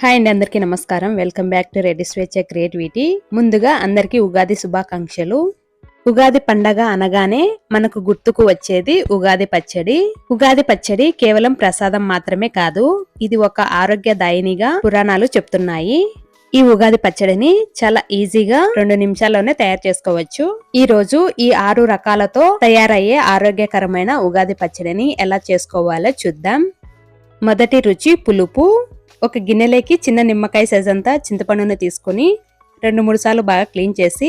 Hi అండి అందరికీ నమస్కారం. వెల్కమ్ బ్యాక్ టు రెడ్డి స్వేచ్ఛ క్రియేటివిటీ ముందుగా అందరికీ ఉగాది శుభాకాంక్షలు. ఉగాది పండగ అనగానే మనకు గుర్తుకు వచ్చేది ఉగాది పచ్చడి. ఉగాది పచ్చడి కేవలం ప్రసాదం మాత్రమే కాదు ఇది ఒక ఆరోగ్యదాయినిగా పురాణాలు చెప్తున్నాయి. ఈ ఉగాది పచ్చడిని చాలా ఈజీగా రెండు నిమిషాల్లోనే తయారు చేసుకోవచ్చు. ఈ రోజు ఈ ఆరు రకాలతో తయారయ్యే ఆరోగ్యకరమైన ఉగాది పచ్చడిని ఎలా చేసుకోవాలో చూద్దాం. మొదటి రుచి పులుపు. ఒక గిన్నెలోకి చిన్న నిమ్మకాయ సైజ్ అంతా చింతపండును తీసుకొని రెండు మూడు సార్లు బాగా క్లీన్ చేసి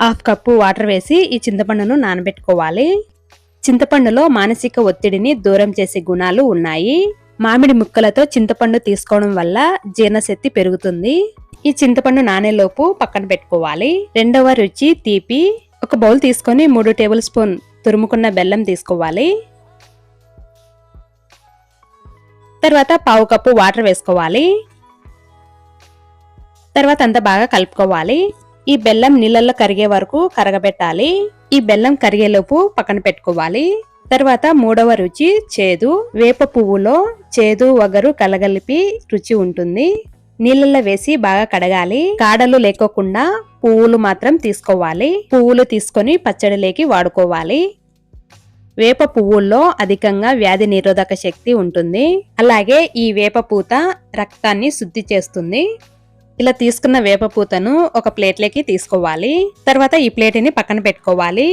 హాఫ్ కప్పు వాటర్ వేసి ఈ చింతపండును నానబెట్టుకోవాలి. చింతపండులో మానసిక ఒత్తిడిని దూరం చేసే గుణాలు ఉన్నాయి. మామిడి ముక్కలతో చింతపండు తీసుకోవడం వల్ల జీర్ణశక్తి పెరుగుతుంది. ఈ చింతపండు నానేలోపు పక్కన పెట్టుకోవాలి. రెండవ రుచి తీపి. ఒక బౌల్ తీసుకొని మూడు టేబుల్ స్పూన్ తురుముకున్న బెల్లం తీసుకోవాలి. తర్వాత పావు కప్పు వాటర్ వేసుకోవాలి. తర్వాత అంతా బాగా కలుపుకోవాలి. ఈ బెల్లం నీళ్ళల్లో కరిగే వరకు కరగబెట్టాలి. ఈ బెల్లం కరిగేలోపు పక్కన పెట్టుకోవాలి. తర్వాత మూడవ రుచి చేదు. వేప పువ్వులో చేదు వగరు కలగలిపి రుచి ఉంటుంది. నీళ్ళల్లో వేసి బాగా కడగాలి. కాడలు లేకోకుండా పువ్వులు మాత్రం తీసుకోవాలి. పువ్వులు తీసుకొని పచ్చడిలోకి వాడుకోవాలి. వేప పువ్వుల్లో అధికంగా వ్యాధి నిరోధక శక్తి ఉంటుంది. అలాగే ఈ వేప పూత రక్తాన్ని శుద్ధి చేస్తుంది. ఇలా తీసుకున్న వేప పూతను ఒక ప్లేట్లోకి తీసుకోవాలి. తర్వాత ఈ ప్లేట్ని పక్కన పెట్టుకోవాలి.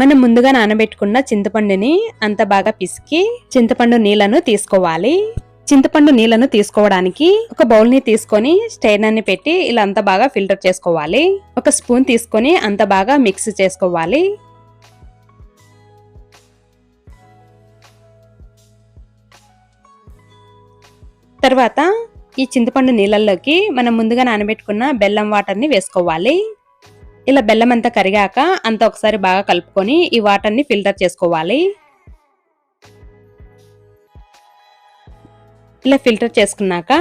మనం ముందుగా నానబెట్టుకున్న చింతపండుని అంత బాగా పిసికి చింతపండు నీళ్ళను తీసుకోవాలి. చింతపండు నీళ్ళను తీసుకోవడానికి ఒక బౌల్ని తీసుకొని స్టైనర్ని పెట్టి ఇలా అంత బాగా ఫిల్టర్ చేసుకోవాలి. ఒక స్పూన్ తీసుకొని అంత బాగా మిక్స్ చేసుకోవాలి. తర్వాత ఈ చింతపండు నీళ్ళల్లోకి మనం ముందుగా నానబెట్టుకున్న బెల్లం వాటర్ని వేసుకోవాలి. ఇలా బెల్లం అంతా కరిగాక అంతా ఒకసారి బాగా కలుపుకొని ఈ వాటర్ని ఫిల్టర్ చేసుకోవాలి. ఇలా ఫిల్టర్ చేసుకున్నాక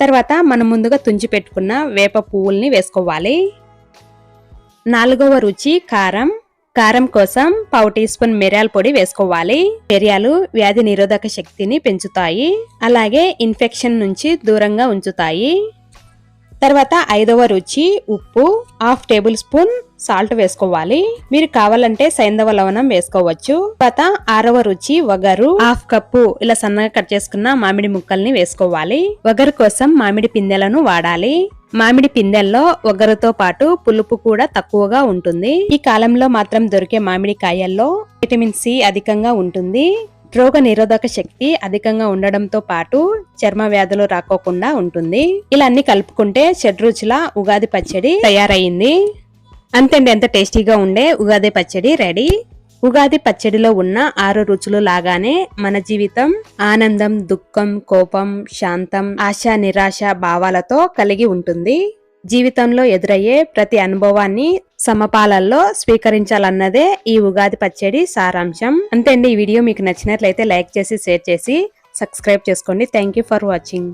తర్వాత మనం ముందుగా తుంచి పెట్టుకున్న వేప పువ్వుల్ని వేసుకోవాలి. నాలుగవ రుచి కారం. కారం కోసం పావు టీ స్పూన్ మిరియాల పొడి వేసుకోవాలి. మిరియాలు వ్యాధి నిరోధక శక్తిని పెంచుతాయి. అలాగే ఇన్ఫెక్షన్ నుంచి దూరంగా ఉంచుతాయి. తర్వాత ఐదవ రుచి ఉప్పు హాఫ్ టేబుల్ స్పూన్ సాల్ట్ వేసుకోవాలి. మీరు కావాలంటే సైంధవ లవణం వేసుకోవచ్చు. తర్వాత ఆరవ రుచి వగరు హాఫ్ కప్పు ఇలా సన్నగా కట్ చేసుకున్న మామిడి ముక్కల్ని వేసుకోవాలి. వగరు కోసం మామిడి పిందెలను వాడాలి. మామిడి పిందెల్లో ఒగరుతో పాటు పులుపు కూడా తక్కువగా ఉంటుంది. ఈ కాలంలో మాత్రం దొరికే మామిడి కాయల్లో విటమిన్ సి అధికంగా ఉంటుంది. రోగ నిరోధక శక్తి అధికంగా ఉండడంతో పాటు చర్మ వ్యాధులు రాకోకుండా ఉంటుంది. ఇలా అన్ని కలుపుకుంటే షడ్రుచుల ఉగాది పచ్చడి తయారయ్యింది అంతేండి ఎంత టేస్టీగా ఉండే ఉగాది పచ్చడి రెడీ. ఉగాది పచ్చడిలో ఉన్న ఆరు రుచులు లాగానే మన జీవితం ఆనందం దుఃఖం కోపం శాంతం ఆశ నిరాశ భావాలతో కలిగి ఉంటుంది. జీవితంలో ఎదురయ్యే ప్రతి అనుభవాన్ని సమపాలల్లో స్వీకరించాలన్నదే ఈ ఉగాది పచ్చడి సారాంశం. అంతే అండి ఈ వీడియో మీకు నచ్చినట్లయితే లైక్ చేసి షేర్ చేసి సబ్స్క్రైబ్ చేసుకోండి. Thank you for watching.